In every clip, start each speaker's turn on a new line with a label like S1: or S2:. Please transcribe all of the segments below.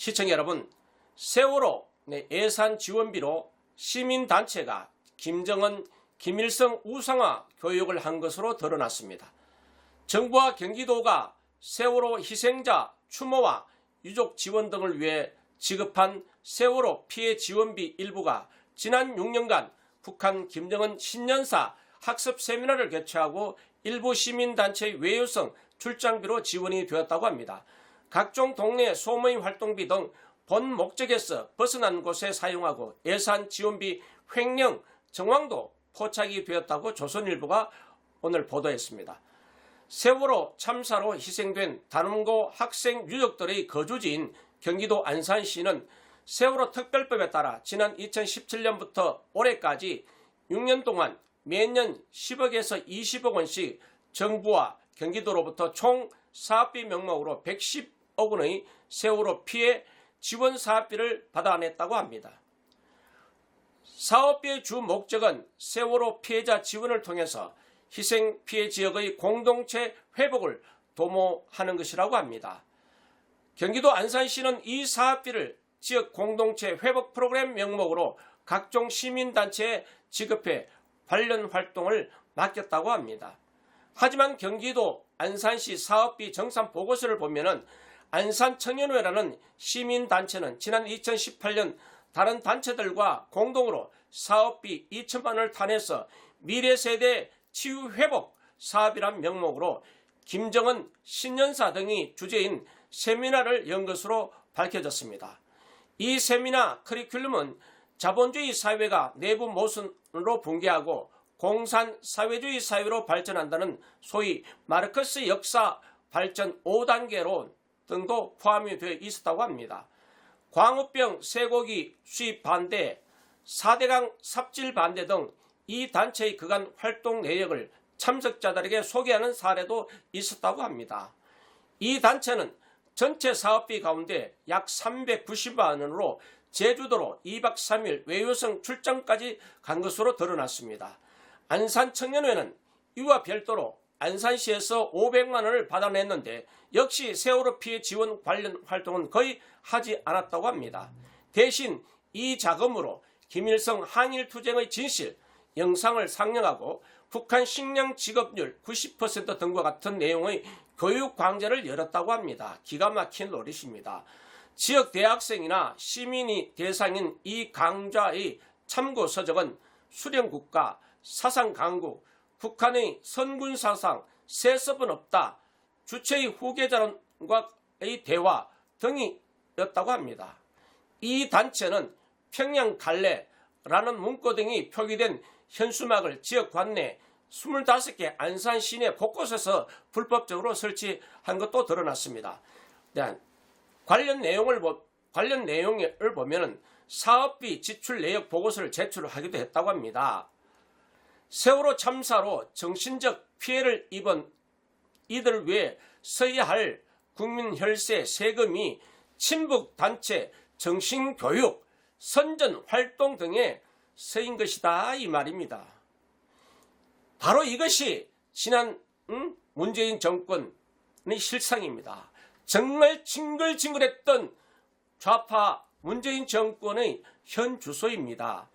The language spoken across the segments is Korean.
S1: 시청자 여러분, 세월호 네, 예산 지원비로 시민단체가 김정은, 김일성 우상화 교육을 한 것으로 드러났습니다. 정부와 경기도가 세월호 희생자 추모와 유족 지원 등을 위해 지급한 세월호 피해 지원비 일부가 지난 6년간 북한 김정은 신년사 학습 세미나를 개최하고 일부 시민단체 외유성 출장비로 지원이 되었다고 합니다. 각종 동네 소모임 활동비 등 본 목적에서 벗어난 곳에 사용하고 예산 지원비 횡령 정황도 포착이 되었다고 조선일보가 오늘 보도했습니다. 세월호 참사로 희생된 단원고 학생 유족들의 거주지인 경기도 안산시는 세월호 특별법에 따라 지난 2017년부터 올해까지 6년 동안 매년 10억에서 20억 원씩 정부와 경기도로부터 총 사업비 명목으로 110 억 원의 세월호 피해 지원 사업비를 받아냈다고 합니다. 사업비의 주 목적은 세월호 피해자 지원을 통해서 희생 피해 지역의 공동체 회복을 도모하는 것이라고 합니다. 경기도 안산시는 이 사업비를 지역 공동체 회복 프로그램 명목으로 각종 시민단체에 지급해 관련 활동을 맡겼다고 합니다. 하지만 경기도 안산시 사업비 정산 보고서를 보면은 안산 청년회라는 시민단체는 지난 2018년 다른 단체들과 공동으로 사업비 2천만 원을 탄해서 미래세대 치유회복 사업이란 명목으로 김정은 신년사 등이 주제인 세미나를 연 것으로 밝혀졌습니다. 이 세미나 커리큘럼은 자본주의 사회가 내부 모순으로 붕괴하고 공산 사회주의 사회로 발전한다는 소위 마르크스 역사 발전 5단계로 등도 포함이 되어 있었다고 합니다. 광우병 쇠고기 수입 반대, 4대강 삽질 반대 등 이 단체의 그간 활동 내역을 참석자들에게 소개하는 사례도 있었다고 합니다. 이 단체는 전체 사업비 가운데 약 390만 원으로 제주도로 2박 3일 외유성 출장까지 간 것으로 드러났습니다. 안산 청년회는 이와 별도로 안산시에서 500만 원을 받아냈는데 역시 세월호 피해 지원 관련 활동은 거의 하지 않았다고 합니다. 대신 이 자금으로 김일성 항일 투쟁의 진실, 영상을 상영하고 북한 식량 지급률 90% 등과 같은 내용의 교육 강좌를 열었다고 합니다. 기가 막힌 노릇입니다. 지역 대학생이나 시민이 대상인 이 강좌의 참고 서적은 수령국가, 사상 강국, 북한의 선군 사상, 세습은 없다, 주체의 후계자와의 대화 등이었다고 합니다. 이 단체는 평양 갈래라는 문구 등이 표기된 현수막을 지역 관내 25개 안산 시내 곳곳에서 불법적으로 설치한 것도 드러났습니다. 네, 관련 내용을 보, 관련 내용을 보면은 사업비 지출 내역 보고서를 제출하기도 했다고 합니다. 세월호 참사로 정신적 피해를 입은 이들을 위해 써야 할 국민 혈세 세금이 친북 단체 정신교육, 선전 활동 등에 쓰인 것이다 이 말입니다. 바로 이것이 지난 음? 문재인 정권의 실상입니다. 정말 징글징글했던 좌파 문재인 정권의 현 주소입니다.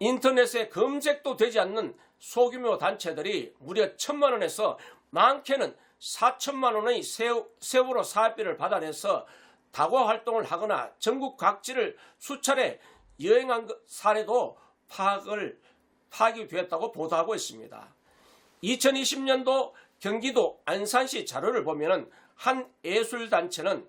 S1: 인터넷에 검색도 되지 않는 소규모 단체들이 무려 천만 원에서 많게는 4천만 원의 세월호 사업비를 받아내서 다과 활동을 하거나 전국 각지를 수차례 여행한 사례도 파악을 파악이 되었다고 보도하고 있습니다. 2020년도 경기도 안산시 자료를 보면은 한 예술단체는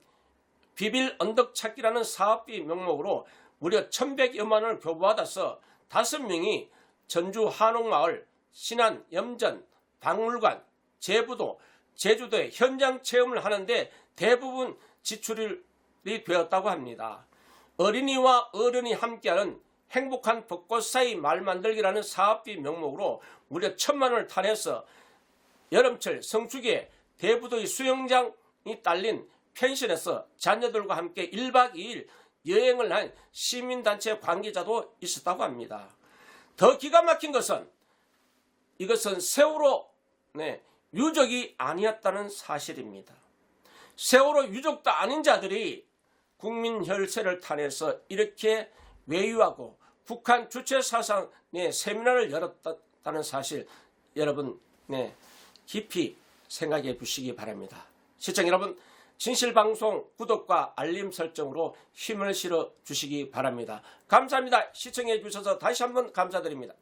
S1: 비빌 언덕 찾기라는 사업비 명목으로 무려 1100여만 원을 교부받아서 다섯 명이 전주 한옥마을, 신안, 염전, 박물관, 제부도, 제주도에 현장 체험을 하는데 대부분 지출이 되었다고 합니다. 어린이와 어른이 함께하는 행복한 벚꽃 사이 말 만들기라는 사업비 명목으로 무려 천만 원을 탄해서 여름철 성수기에 대부도의 수영장이 딸린 펜션에서 자녀들과 함께 1박 2일 여행을 한 시민단체 관계자도 있었다고 합니다. 더 기가 막힌 것은 이것은 세월호 네, 유족이 아니었다는 사실입니다. 세월호 유족도 아닌 자들이 국민 혈세를 탄해서 이렇게 외유하고 북한 주체 사상의 세미나를 열었다는 사실 여러분 네, 깊이 생각해 보시기 바랍니다. 시청 여러분 진실방송 구독과 알림 설정으로 힘을 실어 주시기 바랍니다. 감사합니다. 시청해 주셔서 다시 한번 감사드립니다.